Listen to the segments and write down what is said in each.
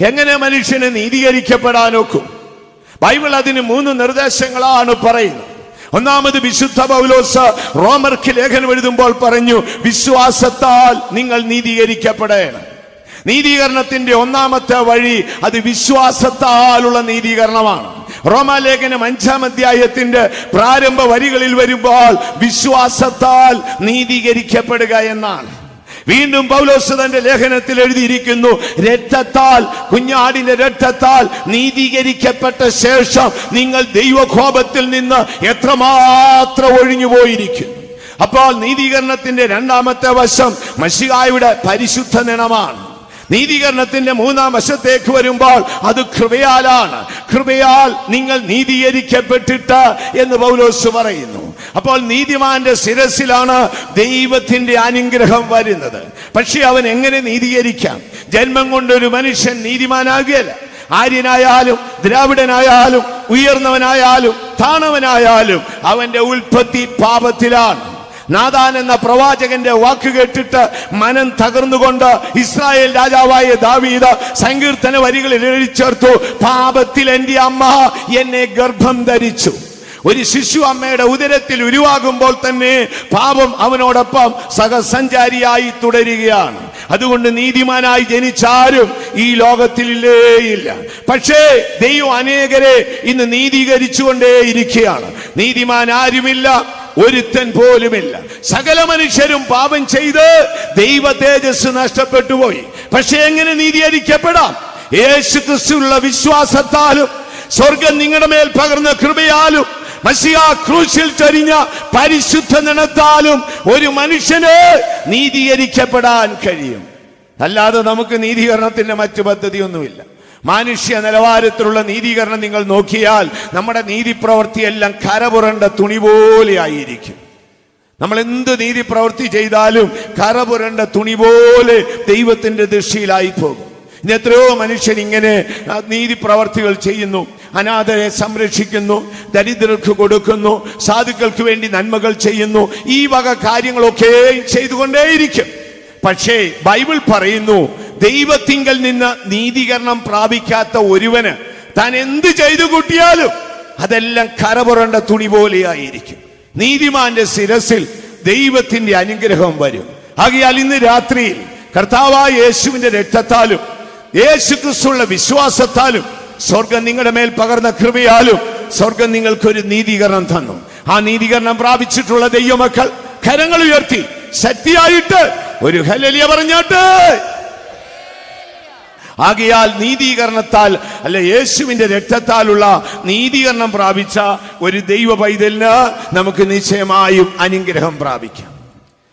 എങ്ങനെ മനുഷ്യന് നീതീകരിക്കപ്പെടാൻ ഒക്കും ബൈബിൾ അതിന് മൂന്ന് നിർദ്ദേശങ്ങളാണ് പറയുന്നത്. ഒന്നാമത് വിശുദ്ധ പൗലോസ് റോമർക്ക് ലേഖനം എഴുതുമ്പോൾ പറഞ്ഞു വിശ്വാസത്താൽ നിങ്ങൾ നീതീകരിക്കപ്പെടണം. നീതീകരണത്തിന്റെ ഒന്നാമത്തെ വഴി അത് വിശ്വാസത്താലുള്ള നീതീകരണമാണ്. റോമാലേഖനം അഞ്ചാം അധ്യായത്തിന്റെ പ്രാരംഭ വരികളിൽ വരുമ്പോൾ വിശ്വാസത്താൽ നീതീകരിക്കപ്പെടുക എന്നാണ്. വീണ്ടും പൗലോസ് തന്റെ ലേഖനത്തിൽ എഴുതിയിരിക്കുന്നു രക്തത്താൽ കുഞ്ഞാടിന്റെ രക്തത്താൽ നീതീകരിക്കപ്പെട്ട ശേഷം നിങ്ങൾ ദൈവകോപത്തിൽ നിന്ന് എത്രമാത്രം ഒഴിഞ്ഞു പോയിരിക്കുന്നു അപ്പോൾ നീതീകരണത്തിന്റെ രണ്ടാമത്തെ വശം മഷികായുടെ പരിശുദ്ധ നിണമാണ്. നീതീകരണത്തിന്റെ മൂന്നാം വശത്തേക്ക് വരുമ്പോൾ അത് കൃപയാലാണ്. കൃപയാൽ നിങ്ങൾ നീതീകരിക്കപ്പെട്ടിട്ട് എന്ന് പൗലോസ് പറയുന്നു. അപ്പോൾ നീതിമാന്റെ ശിരസിലാണ് ദൈവത്തിന്റെ അനുഗ്രഹം വരുന്നത്. പക്ഷെ അവൻ എങ്ങനെ നീതീകരിക്കാം? ജന്മം കൊണ്ടൊരു മനുഷ്യൻ നീതിമാനാകുകയല്ല. ആര്യനായാലും ദ്രാവിഡനായാലും ഉയർന്നവനായാലും താണവനായാലും അവന്റെ ഉൽപ്പത്തി പാപത്തിലാണ്. നാദാൻ എന്ന പ്രവാചകന്റെ വാക്ക് കേട്ടിട്ട് മനം തകർന്നുകൊണ്ട് ഇസ്രായേൽ രാജാവായ ദാവീദ് സങ്കീർത്തന വരികളിൽ എഴുതി ചേർത്തു പാപത്തിൽ എന്റെ അമ്മ എന്നെ ഗർഭം ധരിച്ചു. ഒരു ശിശു അമ്മയുടെ ഉദരത്തിൽ ഉരുവാകുമ്പോൾ തന്നെ പാപം അവനോടൊപ്പം സഹസഞ്ചാരിയായി തുടരുകയാണ്. അതുകൊണ്ട് നീതിമാനായി ജനിച്ചാരും ഈ ലോകത്തിലില്ലേയില്ല പക്ഷേ ദൈവം അനേകരെ ഇന്ന് നീതീകരിച്ചുകൊണ്ടേയിരിക്കുകയാണ് നീതിമാൻ ആരുമില്ല ഒരുത്തൻ പോലുമില്ല. സകല മനുഷ്യരും പാപം ചെയ്ത് ദൈവ തേജസ് നഷ്ടപ്പെട്ടു പോയി. പക്ഷെ എങ്ങനെ നീതീകരിക്കപ്പെടാം? യേശു ക്രിസ്തുള്ള വിശ്വാസത്താലും സ്വർഗം നിങ്ങളുടെ മേൽ പകർന്ന കൃപയാലും മസിയ ക്രൂശിൽ ചരിഞ്ഞ പരിശുദ്ധ നിണത്താലും ഒരു മനുഷ്യന് നീതീകരിക്കപ്പെടാൻ കഴിയും. അല്ലാതെ നമുക്ക് നീതീകരണത്തിന്റെ മറ്റു പദ്ധതിയൊന്നുമില്ല. മാനുഷ്യ നിലവാരത്തിലുള്ള നീതീകരണം നിങ്ങൾ നോക്കിയാൽ നമ്മുടെ നീതി പ്രവൃത്തിയെല്ലാം കരപുരണ്ട തുണി പോലെ ആയിരിക്കും. നമ്മൾ എന്ത് നീതി പ്രവൃത്തി ചെയ്താലും കരപുരണ്ട തുണി പോലെ ദൈവത്തിന്റെ ദൃഷ്ടിയിലായി പോകും. ഇന്ന് എത്രയോ മനുഷ്യൻ ഇങ്ങനെ നീതി പ്രവർത്തികൾ ചെയ്യുന്നു. അനാഥരെ സംരക്ഷിക്കുന്നു ദരിദ്രർക്ക് കൊടുക്കുന്നു സാധുക്കൾക്ക് വേണ്ടി നന്മകൾ ചെയ്യുന്നു ഈ വക കാര്യങ്ങളൊക്കെ ചെയ്തുകൊണ്ടേയിരിക്കും. പക്ഷേ ബൈബിൾ പറയുന്നു ദൈവത്തിങ്കൽ നിന്ന് നീതീകരണം പ്രാപിക്കാത്ത ഒരുവന് താൻ എന്ത് ചെയ്തു കൂട്ടിയാലും അതെല്ലാം കരപുരണ്ട തുണി പോലെയായിരിക്കും. നീതിമാന്റെ ശിരസിൽ ദൈവത്തിന്റെ അനുഗ്രഹം വരും. ആകയാൽ ഇന്ന് രാത്രിയിൽ കർത്താവായ യേശുവിന്റെ രക്തത്താലും യേശു ക്രിസ്തുള്ള വിശ്വാസത്താലും സ്വർഗം നിങ്ങളുടെ മേൽ പകർന്ന കൃപയാലും സ്വർഗം നിങ്ങൾക്കൊരു നീതീകരണം തന്നു. ആ നീതീകരണം പ്രാപിച്ചിട്ടുള്ള ദൈവമക്കൾ കരങ്ങൾ ഉയർത്തി ശക്തിയായിട്ട് ഒരു ഹലലിയ പറഞ്ഞാട്ട്. ആകയാൽ നീതീകരണത്താൽ അല്ല യേശുവിന്റെ രക്തത്താലുള്ള നീതീകരണം പ്രാപിച്ച ഒരു ദൈവ പൈതലിന് നമുക്ക് നിശ്ചയമായും അനുഗ്രഹം പ്രാപിക്കാം.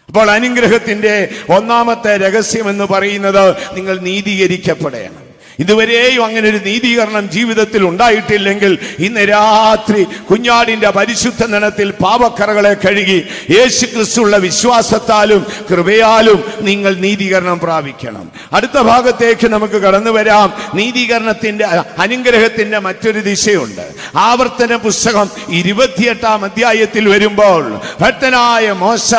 അപ്പോൾ അനുഗ്രഹത്തിന്റെ ഒന്നാമത്തെ രഹസ്യം എന്ന് പറയുന്നത് നിങ്ങൾ നീതീകരിക്കപ്പെടണം. ഇതുവരെയും അങ്ങനെ ഒരു നീതീകരണം ജീവിതത്തിൽ ഉണ്ടായിട്ടില്ലെങ്കിൽ ഇന്ന് രാത്രി കുഞ്ഞാടിന്റെ പരിശുദ്ധ നിണത്തിൽ പാപക്കറകളെ കഴുകി യേശു ക്രിസ്തുള്ള വിശ്വാസത്താലും കൃപയാലും നിങ്ങൾ നീതീകരണം പ്രാപിക്കണം. അടുത്ത ഭാഗത്തേക്ക് നമുക്ക് കടന്നു വരാം. നീതീകരണത്തിന്റെ അനുഗ്രഹത്തിന്റെ മറ്റൊരു ദിശയുണ്ട്. ആവർത്തന പുസ്തകം ഇരുപത്തിയെട്ടാം അധ്യായത്തിൽ വരുമ്പോൾ ഭക്തനായ മോശ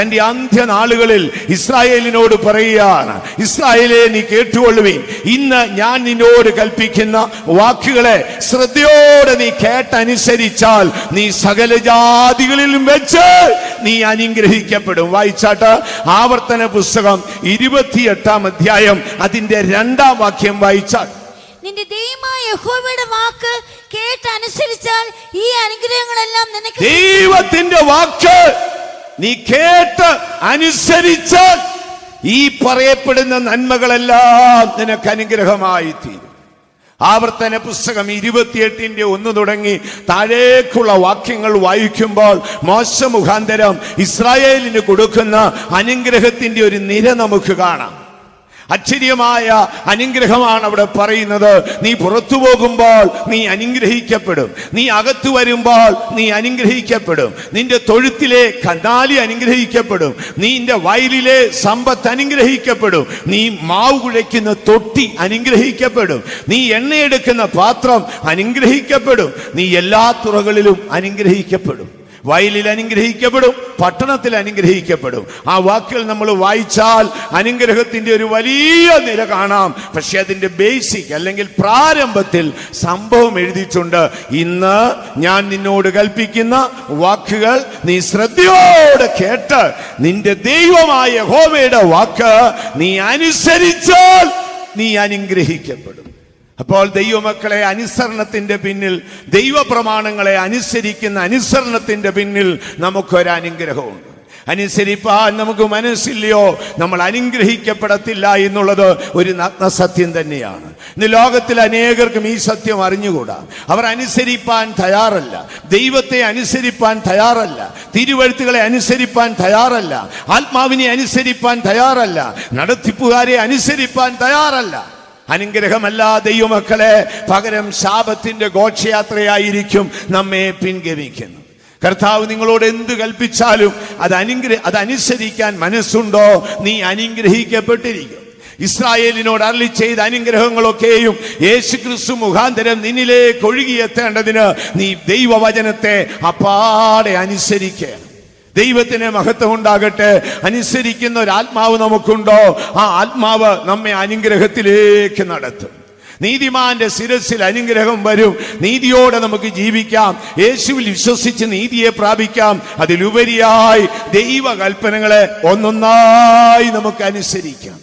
തന്റെ അന്ത്യനാളുകളിൽ ഇസ്രായേലിനോട് പറയുകയാണ് ഇസ്രായേലെ നീ കേട്ടുകൊള്ളുവീൻ. ഇന്ന് ഞാൻ നിന്നോട് കൽപ്പിക്കുന്ന വാക്കുകളെ ശ്രദ്ധയോടെ നീ കേട്ടനുസരിച്ചാൽ നീ സകല ജാതികളിലും വെച്ച് നീ അനുഗ്രഹിക്കപ്പെടും. വായിച്ചാട്ട് ആവർത്തന പുസ്തകം ഇരുപത്തിയെട്ടാം അധ്യായം അതിന്റെ രണ്ടാം വാക്യം വായിച്ചാൽ നിന്റെ ദൈവമായ യഹോവയുടെ വാക്ക് കേട്ടനുസരിച്ചാൽ ഈ അനുഗ്രഹങ്ങളെല്ലാം നിനക്ക് ദൈവത്തിന്റെ വാക്ക് നീ കേട്ട് അനുസരിച്ചാൽ ഈ പറയപ്പെടുന്ന നന്മകളെല്ലാം നിനക്ക് അനുഗ്രഹമായി തീരും. ആവർത്തന പുസ്തകം ഇരുപത്തിയെട്ടിന്റെ ഒന്ന് തുടങ്ങി താഴേക്കുള്ള വാക്യങ്ങൾ വായിക്കുമ്പോൾ മോശ മുഖാന്തരം ഇസ്രായേലിന് കൊടുക്കുന്ന അനുഗ്രഹത്തിന്റെ ഒരു നിര നമുക്ക് കാണാം. അക്ഷരീയമായ അനുഗ്രഹമാണ് അവിടെ പറയുന്നത്. നീ പുറത്തു പോകുമ്പോൾ നീ അനുഗ്രഹിക്കപ്പെടും. നീ അകത്തു വരുമ്പോൾ നീ അനുഗ്രഹിക്കപ്പെടും. നിന്റെ തൊഴുത്തിലെ കന്നാലി അനുഗ്രഹിക്കപ്പെടും. നിന്റെ വയലിലെ സമ്പത്ത് അനുഗ്രഹിക്കപ്പെടും. നീ മാവ് കുഴയ്ക്കുന്ന തൊട്ടി അനുഗ്രഹിക്കപ്പെടും. നീ എണ്ണയെടുക്കുന്ന പാത്രം അനുഗ്രഹിക്കപ്പെടും. നീ എല്ലാ തുറകളിലും അനുഗ്രഹിക്കപ്പെടും. വയലിൽ അനുഗ്രഹിക്കപ്പെടും പട്ടണത്തിൽ അനുഗ്രഹിക്കപ്പെടും. ആ വാക്കുകൾ നമ്മൾ വായിച്ചാൽ അനുഗ്രഹത്തിന്റെ ഒരു വലിയ നില കാണാം. പക്ഷെ അതിന്റെ ബേസിക് അല്ലെങ്കിൽ പ്രാരംഭത്തിൽ സംഭവം എഴുതിയിട്ടുണ്ട്. ഇന്ന് ഞാൻ നിന്നോട് കൽപ്പിക്കുന്ന വാക്കുകൾ നീ ശ്രദ്ധയോടെ കേട്ട് നിന്റെ ദൈവമായ ഹോമയുടെ വാക്ക് നീ അനുസരിച്ചാൽ നീ അനുഗ്രഹിക്കപ്പെടും. അപ്പോൾ ദൈവമക്കളെ അനുസരണത്തിന്റെ പിന്നിൽ ദൈവപ്രമാണങ്ങളെ അനുസരിക്കുന്ന അനുസരണത്തിന്റെ പിന്നിൽ നമുക്കൊരു അനുഗ്രഹമുണ്ട്. അനുസരിപ്പാൻ നമുക്ക് മനസ്സില്ലയോ? നമ്മൾ അനുഗ്രഹിക്കപ്പെടത്തില്ല എന്നുള്ളത് ഒരു നഗ്ന സത്യം തന്നെയാണ്. ഇന്ന് ലോകത്തിൽ അനേകർക്കും ഈ സത്യം അറിഞ്ഞുകൂടാ. അവർ അനുസരിപ്പാൻ തയ്യാറല്ല. ദൈവത്തെ അനുസരിപ്പാൻ തയ്യാറല്ല. തിരുവഴുത്തുകളെ അനുസരിപ്പാൻ തയ്യാറല്ല. ആത്മാവിനെ അനുസരിപ്പാൻ തയ്യാറല്ല. നടത്തിപ്പുകാരെ അനുസരിപ്പാൻ തയ്യാറല്ല. അനുഗ്രഹമല്ല ദൈവമക്കളെ പകരം ശാപത്തിന്റെ ഘോഷയാത്രയായിരിക്കും നമ്മെ പിൻഗമിക്കുന്നു കർത്താവ് നിങ്ങളോട് എന്ത് കൽപ്പിച്ചാലും അത് അനുഗ്രഹ അത് അനുസരിക്കാൻ മനസ്സുണ്ടോ? നീ അനുഗ്രഹിക്കപ്പെട്ടിരിക്കും. ഇസ്രായേലിനോട് അരളി ചെയ്ത അനുഗ്രഹങ്ങളൊക്കെയും യേശു ക്രിസ്തു മുഖാന്തരം നിന്നിലേക്ക് ഒഴുകിയെത്തേണ്ടതിന് നീ ദൈവവചനത്തെ അപ്പാടെ അനുസരിക്കണം. ദൈവത്തിന് മഹത്വം ഉണ്ടാകട്ടെ അനുസരിക്കുന്ന ഒരു ആത്മാവ് നമുക്കുണ്ടോ? ആ ആത്മാവ് നമ്മെ അനുഗ്രഹത്തിലേക്ക് നടത്തും. നീതിമാന്റെ ശിരസിൽ അനുഗ്രഹം വരും. നീതിയോടെ നമുക്ക് ജീവിക്കാം. യേശുവിൽ വിശ്വസിച്ച് നീതിയെ പ്രാപിക്കാം. അതിലുപരിയായി ദൈവകൽപ്പനകളെ ഒന്നൊന്നായി നമുക്ക് അനുസരിക്കാം.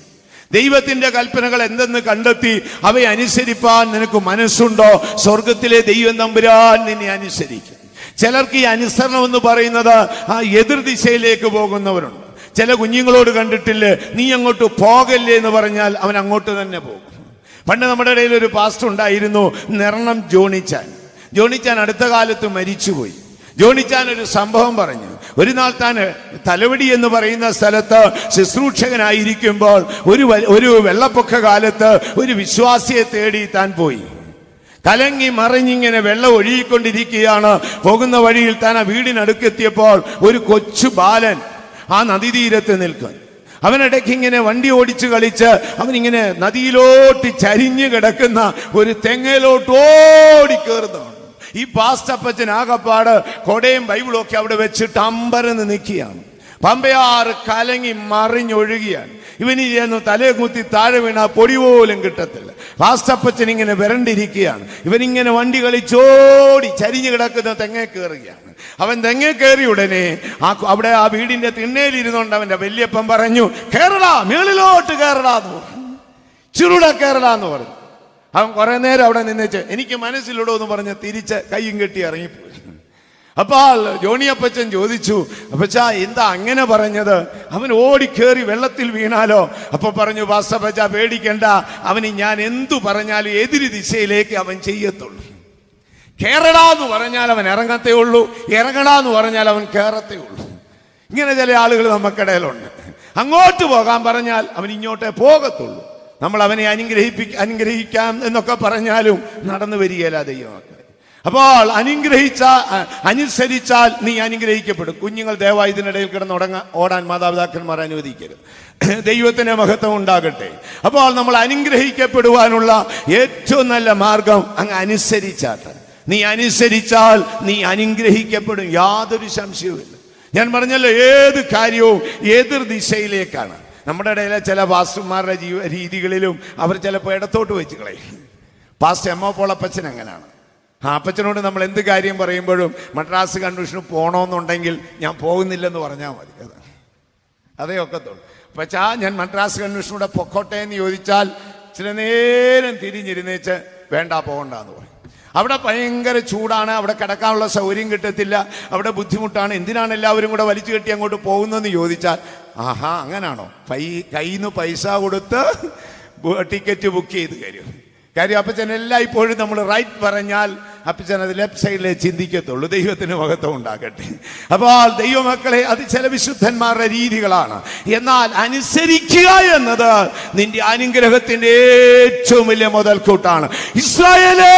ദൈവത്തിന്റെ കൽപ്പനകൾ എന്തെന്ന് കണ്ടെത്തി അവയെ അനുസരിപ്പാൻ നിനക്ക് മനസ്സുണ്ടോ? സ്വർഗത്തിലെ ദൈവം തമ്പുരാൻ നിന്നെ അനുസരിക്കും. ചിലർക്ക് ഈ അനുസരണം എന്ന് പറയുന്നത് ആ എതിർ ദിശയിലേക്ക് പോകുന്നവരുണ്ട്. ചില കുഞ്ഞുങ്ങളോട് കണ്ടിട്ടില്ലേ നീ അങ്ങോട്ട് പോകല്ലേ എന്ന് പറഞ്ഞാൽ അവൻ അങ്ങോട്ട് തന്നെ പോകും. പണ്ട് നമ്മുടെ ഇടയിൽ ഒരു പാസ്റ്റർ ഉണ്ടായിരുന്നു നിറണം ജോണിച്ചാൻ. ജോണിച്ചാൻ അടുത്ത കാലത്ത് മരിച്ചുപോയി. ജോണിച്ചാൻ ഒരു സംഭവം പറഞ്ഞു. ഒരു നാൾ താൻ തലവടി എന്ന് പറയുന്ന സ്ഥലത്ത് ശുശ്രൂഷകനായിരിക്കുമ്പോൾ ഒരു ഒരു വെള്ളപ്പൊക്ക കാലത്ത് ഒരു വിശ്വാസിയെ തേടി താൻ പോയി. കലങ്ങി മറിഞ്ഞിങ്ങനെ വെള്ളം ഒഴുകിക്കൊണ്ടിരിക്കുകയാണ്. പോകുന്ന വഴിയിൽ താൻ ആ വീടിനടുക്കെത്തിയപ്പോൾ ഒരു കൊച്ചു ബാലൻ ആ നദീതീരത്ത് നിൽക്കും അവനിടയ്ക്ക് ഇങ്ങനെ വണ്ടി ഓടിച്ച് കളിച്ച് അവനിങ്ങനെ നദിയിലോട്ട് ചരിഞ്ഞു കിടക്കുന്ന ഒരു തെങ്ങയിലോട്ട് ഓടി കയറുന്നതാണ് ഈ പാസ്റ്റപ്പച്ചൻ ആകപ്പാട് കൊടയും ബൈബിളും ഒക്കെ അവിടെ വെച്ചിട്ട് അമ്പരന്ന് നിൽക്കുകയാണ്. പമ്പയാറ് കലങ്ങി മറിഞ്ഞൊഴുകിയാണ്. ഇവന് ചെന്ന് തലയെ കുത്തി താഴെ വീണ പൊടി പോലും കിട്ടത്തില്ല. ഫാസ്റ്റപ്പച്ചൻ ഇങ്ങനെ വരണ്ടിരിക്കുകയാണ്. ഇവനിങ്ങനെ വണ്ടി കളിച്ചോടി ചരിഞ്ഞു കിടക്കുന്ന തെങ്ങേ കയറുകയാണ്. അവൻ തെങ്ങേ കയറി ഉടനെ ആ അവിടെ ആ വീടിന്റെ തിണ്ണയിലിരുന്നുകൊണ്ട് അവന്റെ വല്യപ്പൻ പറഞ്ഞു കേരള മേളിലോട്ട് കേരള എന്ന് പറഞ്ഞു. ചുരുട കേരള എന്ന് പറഞ്ഞു. അവൻ കുറെ നേരം അവിടെ നിന്നേച്ച് എനിക്ക് മനസ്സിലിടോ എന്ന് പറഞ്ഞ് തിരിച്ച് കയ്യും കെട്ടി ഇറങ്ങിപ്പോയി. അപ്പോൾ ജോണിയപ്പച്ചൻ ചോദിച്ചു അപ്പച്ച എന്താ അങ്ങനെ പറഞ്ഞത്? അവൻ ഓടിക്കേറി വെള്ളത്തിൽ വീണാലോ? അപ്പൊ പറഞ്ഞു വാസ്തപ്പച്ച പേടിക്കണ്ട. അവന് ഞാൻ എന്തു പറഞ്ഞാലും എതിര് ദിശയിലേക്ക് അവൻ ചെയ്യത്തുള്ളൂ. കേരള എന്ന് പറഞ്ഞാൽ അവൻ ഇറങ്ങത്തേ ഉള്ളൂ. ഇറങ്ങണ എന്ന് പറഞ്ഞാൽ അവൻ കേറത്തേ ഉള്ളൂ. ഇങ്ങനെ ചില ആളുകൾ നമുക്കിടയിലുണ്ട്. അങ്ങോട്ട് പോകാൻ പറഞ്ഞാൽ അവൻ ഇങ്ങോട്ടേ പോകത്തുള്ളൂ. നമ്മൾ അവനെ അനുഗ്രഹിപ്പി അനുഗ്രഹിക്കാം എന്നൊക്കെ പറഞ്ഞാലും നടന്നു വരികയില്ല ദൈവമക്കളെ. അപ്പോൾ അനുഗ്രഹിച്ച അനുസരിച്ചാൽ നീ അനുഗ്രഹിക്കപ്പെടും. കുഞ്ഞുങ്ങൾ ദയവായി ഇതിനിടയിൽ കിടന്ന് ഉടങ്ങ ഓടാൻ മാതാപിതാക്കന്മാർ അനുവദിക്കരുത്. ദൈവത്തിന് മഹത്വം ഉണ്ടാകട്ടെ. അപ്പോൾ നമ്മൾ അനുഗ്രഹിക്കപ്പെടുവാനുള്ള ഏറ്റവും നല്ല മാർഗം അങ്ങ് അനുസരിച്ചാട്ട്. നീ അനുസരിച്ചാൽ നീ അനുഗ്രഹിക്കപ്പെടും. യാതൊരു സംശയവുമില്ല. ഞാൻ പറഞ്ഞല്ലോ ഏത് കാര്യവും എതിർ ദിശയിലേക്കാണ്. നമ്മുടെ ഇടയിലെ ചില പാസ്റ്റർമാരുടെ ജീവ രീതികളിലും അവർ ചിലപ്പോൾ ഇടത്തോട്ട് വെച്ച് കളയും. പാസ്റ്റ് എമ്മ പോളപ്പച്ചൻ അങ്ങനെയാണ് അപ്പച്ചനോട് നമ്മൾ എന്ത് കാര്യം പറയുമ്പോഴും മദ്രാസ് കൺവെൻഷന് പോകണമെന്നുണ്ടെങ്കിൽ ഞാൻ പോകുന്നില്ലെന്ന് പറഞ്ഞാൽ മതി. അത് അതേ ഒക്കത്തുള്ളൂ പക്ഷാ ഞാൻ മദ്രാസ് കൺവെൻഷനൂടെ പൊക്കോട്ടെ എന്ന് ചോദിച്ചാൽ ചില നേരം തിരിഞ്ഞിരുന്നേച്ച് വേണ്ട പോകണ്ട എന്ന് പറയും. അവിടെ ഭയങ്കര ചൂടാണ് അവിടെ കിടക്കാനുള്ള സൗകര്യം കിട്ടത്തില്ല അവിടെ ബുദ്ധിമുട്ടാണ്. എന്തിനാണ് എല്ലാവരും കൂടെ വലിച്ചു കെട്ടി അങ്ങോട്ട് പോകുന്നതെന്ന് ചോദിച്ചാൽ ആഹാ അങ്ങനാണോ? പൈ കയ്യിൽ നിന്ന് പൈസ കൊടുത്ത് ടിക്കറ്റ് ബുക്ക് ചെയ്ത് തരും. കാര്യം അപ്പച്ചൻ എല്ലാം ഇപ്പോഴും നമ്മൾ റൈറ്റ് പറഞ്ഞാൽ അപ്പച്ചൻ അത് ലെഫ്റ്റ് സൈഡിലേ ചിന്തിക്കത്തുള്ളൂ. ദൈവത്തിന് മഹത്വം ഉണ്ടാകട്ടെ. അപ്പോൾ ദൈവമക്കളെ അത് ചില വിശുദ്ധന്മാരുടെ രീതികളാണ്. എന്നാൽ അനുസരിക്കുക എന്നത് നിന്റെ അനുഗ്രഹത്തിന്റെ ഏറ്റവും വലിയ മുതൽക്കൂട്ടാണ്. ഇസ്രായേലേ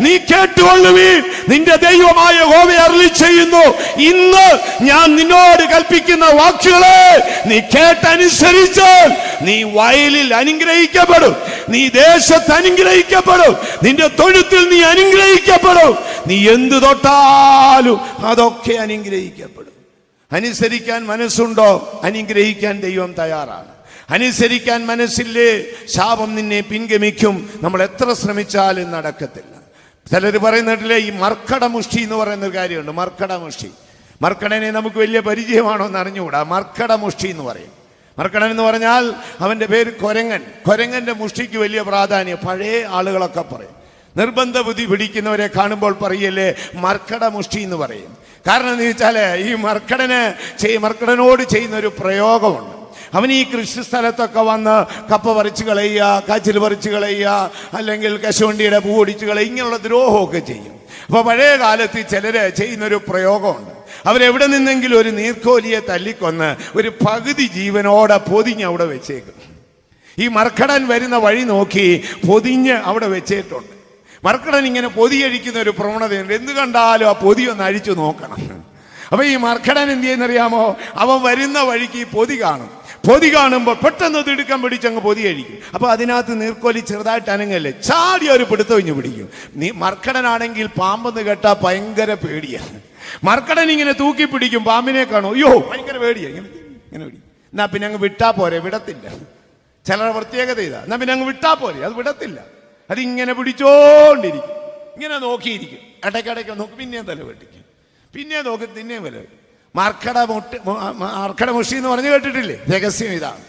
നീ കേട്ടുകൊള്ളുവീൻ. നിന്റെ ദൈവമായ ഹോവ അരളി ചെയ്യുന്നു. ഇന്ന് ഞാൻ നിന്നോട് കൽപ്പിക്കുന്ന വാക്കുകളെ നീ കേട്ടനുസരിച്ചാൽ നീ വയലിൽ അനുഗ്രഹിക്കപ്പെടും. നീ ദേശത്ത് അനുഗ്രഹിക്കപ്പെടും. നിന്റെ തൊഴുത്തിൽ നീ അനുഗ്രഹിക്കപ്പെടും. നീ എന്ത് തൊട്ടാലും അതൊക്കെ അനുഗ്രഹിക്കപ്പെടും. അനുസരിക്കാൻ മനസ്സുണ്ടോ? അനുഗ്രഹിക്കാൻ ദൈവം തയ്യാറാണ്. അനുസരിക്കാൻ മനസ്സില്ലേ? ശാപം നിന്നെ പിൻഗമിക്കും. നമ്മൾ എത്ര ശ്രമിച്ചാലും നടക്കത്തില്ല. ചിലർ പറയുന്നിട്ടില്ലേ ഈ മർക്കടമുഷ്ടി എന്ന് പറയുന്ന ഒരു കാര്യമുണ്ട്. മർക്കടമുഷ്ടി. മർക്കടനെ നമുക്ക് വലിയ പരിചയമാണോ എന്ന് അറിഞ്ഞുകൂടാ. മർക്കടമുഷ്ടി എന്ന് പറയും. മർക്കടൻ എന്ന് പറഞ്ഞാൽ അവന്റെ പേര് കൊരങ്ങൻ. കൊരങ്ങന്റെ മുഷ്ടിക്ക് വലിയ പ്രാധാന്യം. പഴയ ആളുകളൊക്കെ പറയും. നിർബന്ധ ബുദ്ധി പിടിക്കുന്നവരെ കാണുമ്പോൾ പറയല്ലേ മർക്കട മുഷ്ടി എന്ന് പറയും. കാരണം എന്ന് വെച്ചാൽ ഈ മർക്കടന് മർക്കടനോട് ചെയ്യുന്ന ഒരു പ്രയോഗമുണ്ട്. അവൻ ഈ കൃഷി സ്ഥലത്തൊക്കെ വന്ന് കപ്പ പറിച്ച് കളയുക കാച്ചിൽ പറിച്ച് കളയുക അല്ലെങ്കിൽ കശുവണ്ടിയുടെ പൂ ഒടിച്ച് കളയുക ഇങ്ങനെയുള്ള ദ്രോഹമൊക്കെ ചെയ്യും. അപ്പോൾ പഴയ കാലത്ത് ചിലര് ചെയ്യുന്നൊരു പ്രയോഗമുണ്ട്. അവരെവിടെ നിന്നെങ്കിലും ഒരു നീർക്കോലിയെ തല്ലിക്കൊന്ന് ഒരു പകുതി ജീവനോടെ പൊതിഞ്ഞ് അവിടെ വെച്ചേക്കും. ഈ മർക്കടൻ വരുന്ന വഴി നോക്കി പൊതിഞ്ഞ് അവിടെ വെച്ചിട്ടുണ്ട്. മർക്കടൻ ഇങ്ങനെ പൊതിയഴിക്കുന്ന ഒരു പ്രവണതയുണ്ട്. എന്ത് കണ്ടാലും ആ പൊതി ഒന്ന് അഴിച്ചു നോക്കണം. അപ്പൊ ഈ മർക്കടൻ എന്ത് ചെയ്യുന്നറിയാമോ? അവൻ വരുന്ന വഴിക്ക് ഈ പൊതി കാണും. പൊതി കാണുമ്പോൾ പെട്ടെന്ന് തിടുക്കം പിടിച്ചങ്ങ് പൊതി കഴിക്കും അപ്പൊ അതിനകത്ത് നീർക്കോലി ചെറുതായിട്ട് അനങ്ങല്ലേ? ചാടി ഒരു പിടുത്തൊഴിഞ്ഞ് പിടിക്കും. നീ മർക്കടനാണെങ്കിൽ പാമ്പെന്ന് കേട്ടാ ഭയങ്കര പേടിയാണ് മർക്കടൻ ഇങ്ങനെ തൂക്കി പിടിക്കും പാമ്പിനെ കാണും. അയ്യോ ഭയങ്കര പേടിയാ. ഇങ്ങനെ ഇങ്ങനെ പിടിക്കും എന്നാ പിന്നെ അങ്ങ് വിട്ടാ പോരെ? വിടത്തില്ല. ചിലരുടെ പ്രത്യേകത ഇതാ. എന്നാ പിന്നെ അങ്ങ് വിട്ടാ പോരെ? അത് വിടത്തില്ല. അതിങ്ങനെ പിടിച്ചോണ്ടിരിക്കും. ഇങ്ങനെ നോക്കിയിരിക്കും. ഇടയ്ക്കിടയ്ക്ക് നോക്കി പിന്നെയും തല വെട്ടിക്കും. പിന്നെ നോക്കി പിന്നെയും വില മർക്കട മുട്ടി മാർക്കട മുഷി എന്ന് പറഞ്ഞു കേട്ടിട്ടില്ലേ? രഹസ്യം ഇതാണ്.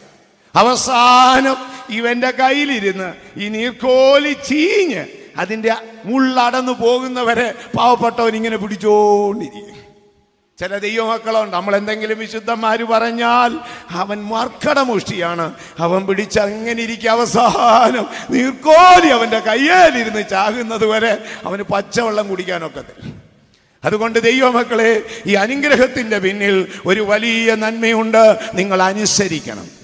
അവസാനം ഇവന്റെ കയ്യിലിരുന്ന് ഈ നീർക്കോലി ചീഞ്ഞ് അതിന്റെ മുള്ളടന്നു പോകുന്നവരെ പാവപ്പെട്ടവൻ ഇങ്ങനെ പിടിച്ചോണ്ടിരിക്കും. ചില ദൈവമക്കളുണ്ട് നമ്മൾ എന്തെങ്കിലും വിശുദ്ധന്മാര് പറഞ്ഞാൽ അവൻ മർക്കടമുഷ്ടിയാണ് അവൻ പിടിച്ച് അങ്ങനെ ഇരിക്കുക അവസാനം നീർക്കോലി അവന്റെ കയ്യേലിരുന്ന് ചാകുന്നത് വരെ അവന് പച്ചവെള്ളം കുടിക്കാനൊക്കത്തില്ല. അതുകൊണ്ട് ദൈവമക്കളെ ഈ അനുഗ്രഹത്തിന്റെ പിന്നിൽ ഒരു വലിയ നന്മയുണ്ട്. നിങ്ങൾ അനുസരിക്കണം.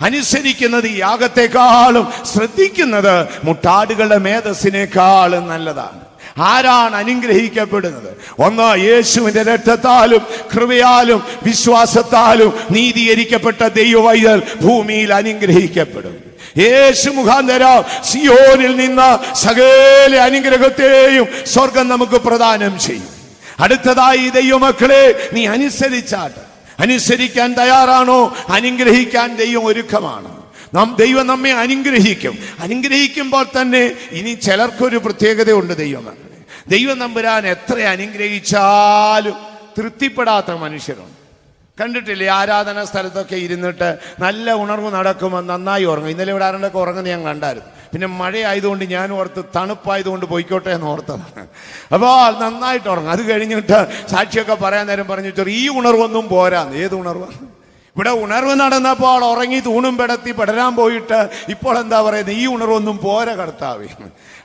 അനുസരിക്കുന്നത് ഈ യാഗത്തെക്കാളും ശ്രദ്ധിക്കുന്നത് മുട്ടാടുകളുടെ മേധസ്സിനേക്കാളും നല്ലതാണ്. ആരാണ് അനുഗ്രഹിക്കപ്പെടുന്നത്? ഒന്ന് യേശുവിന്റെ രക്തത്താലും കൃപയാലും വിശ്വാസത്താലും നീതീകരിക്കപ്പെട്ട ദൈവവൈതൽ ഭൂമിയിൽ അനുഗ്രഹിക്കപ്പെടും. യേശു മുഖാന്തരം സിയോനിൽ നിന്ന് സകല അനുഗ്രഹത്തെയും സ്വർഗം നമുക്ക് പ്രദാനം ചെയ്യും. അടുത്തതായി ദൈവമക്കളെ നീ അനുസരിച്ചാട്ട് അനുസരിക്കാൻ തയ്യാറാണോ? അനുഗ്രഹിക്കാൻ ദൈവം ഒരുക്കമാണ്. നാം ദൈവം നമ്മെ അനുഗ്രഹിക്കും. അനുഗ്രഹിക്കുമ്പോൾ തന്നെ ഇനി ചിലർക്കൊരു പ്രത്യേകതയുണ്ട് ദൈവം ദൈവം നമ്പുരാൻ എത്ര അനുഗ്രഹിച്ചാലും തൃപ്തിപ്പെടാത്ത മനുഷ്യരുണ്ട്. കണ്ടിട്ടില്ലേ ആരാധന സ്ഥലത്തൊക്കെ ഇരുന്നിട്ട് നല്ല ഉണർവ് നടക്കുമെന്ന് നന്നായി ഉറങ്ങും. ഇന്നലെ ഇവിടെ ആരുടെയൊക്കെ ഉറങ്ങുന്നത് ഞാൻ കണ്ടായിരുന്നു. പിന്നെ മഴയായതുകൊണ്ട് ഞാൻ ഓർത്ത് തണുപ്പായതുകൊണ്ട് പോയിക്കോട്ടെ എന്ന് ഓർത്തതാണ്. അപ്പോൾ നന്നായിട്ട് ഉറങ്ങും. അത് കഴിഞ്ഞിട്ട് സാക്ഷിയൊക്കെ പറയാൻ നേരം പറഞ്ഞു ഈ ഉണർവൊന്നും പോരാന്ന്. ഏത് ഉണർവാണ് ഇവിടെ ഉണർവ് നടന്നപ്പോൾ ഉറങ്ങി തൂണും പെടത്തി പെടരാൻ പോയിട്ട് ഇപ്പോൾ എന്താ പറയുന്നത് ഈ ഉണർവൊന്നും പോര കർത്താവേ.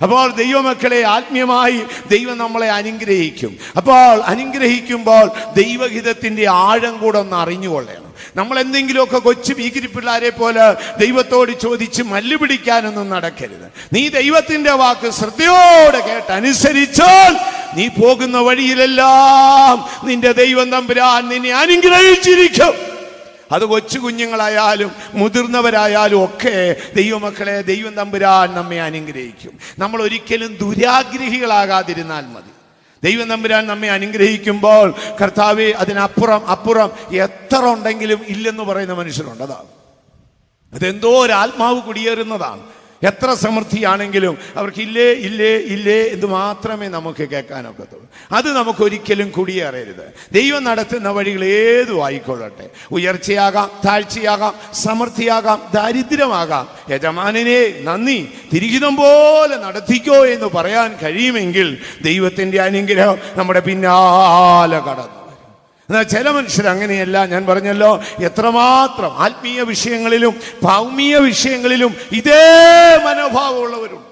അപ്പോൾ ദൈവമക്കളെ ആത്മീയമായി ദൈവം നമ്മളെ അനുഗ്രഹിക്കും. അപ്പോൾ അനുഗ്രഹിക്കുമ്പോൾ ദൈവഹിതത്തിന്റെ ആഴം കൂടെ ഒന്ന് അറിഞ്ഞുകൊള്ളണം. നമ്മൾ എന്തെങ്കിലുമൊക്കെ കൊച്ചു ഭീകരി പോലെ ദൈവത്തോട് ചോദിച്ച് മല്ല് പിടിക്കാനൊന്നും നടക്കരുത്. നീ ദൈവത്തിന്റെ വാക്ക് ശ്രദ്ധയോടെ കേട്ട് അനുസരിച്ചാൽ നീ പോകുന്ന വഴിയിലെല്ലാം നിന്റെ ദൈവം തമ്പുരാൻ നിന്നെ അനുഗ്രഹിച്ചിരിക്കും. അത് കൊച്ചു കുഞ്ഞുങ്ങളായാലും മുതിർന്നവരായാലും ഒക്കെ ദൈവമക്കളെ ദൈവം തമ്പുരാൻ നമ്മെ അനുഗ്രഹിക്കും. നമ്മൾ ഒരിക്കലും ദുരാഗ്രഹികളാകാതിരുന്നാൽ മതി. ദൈവം നമ്പുരാൻ നമ്മെ അനുഗ്രഹിക്കുമ്പോൾ കർത്താവെ അതിനപ്പുറം അപ്പുറം എത്ര ഉണ്ടെങ്കിലും ഇല്ലെന്ന് പറയുന്ന മനുഷ്യരുണ്ട്. അതാണ് അതെന്തോ ഒരു ആത്മാവ് കുടിയേറുന്നതാണ്. എത്ര സമൃദ്ധിയാണെങ്കിലും അവർക്ക് ഇല്ലേ ഇല്ലേ ഇല്ലേ എന്ന് മാത്രമേ നമുക്ക് കേൾക്കാനൊക്കത്തുള്ളൂ. അത് നമുക്ക് ഒരിക്കലും കുടിയേറരുത്. ദൈവം നടത്തുന്ന വഴികൾ ഏതു ആയിക്കൊള്ളട്ടെ. ഉയർച്ചയാകാം താഴ്ചയാകാം സമൃദ്ധിയാകാം ദാരിദ്ര്യമാകാം. യജമാനനെ നന്ദി. തിരികിതം പോലെ നടത്തിക്കോ എന്ന് പറയാൻ കഴിയുമെങ്കിൽ ദൈവത്തിന്റെ അനുഗ്രഹം നമ്മുടെ പിന്നാലെ കടന്നു. എന്നാൽ ചില മനുഷ്യർ അങ്ങനെയല്ല. ഞാൻ പറഞ്ഞല്ലോ എത്രമാത്രം ആത്മീയ വിഷയങ്ങളിലും ഭൗമീയ വിഷയങ്ങളിലും ഇതേ മനോഭാവമുള്ളവരുണ്ട്.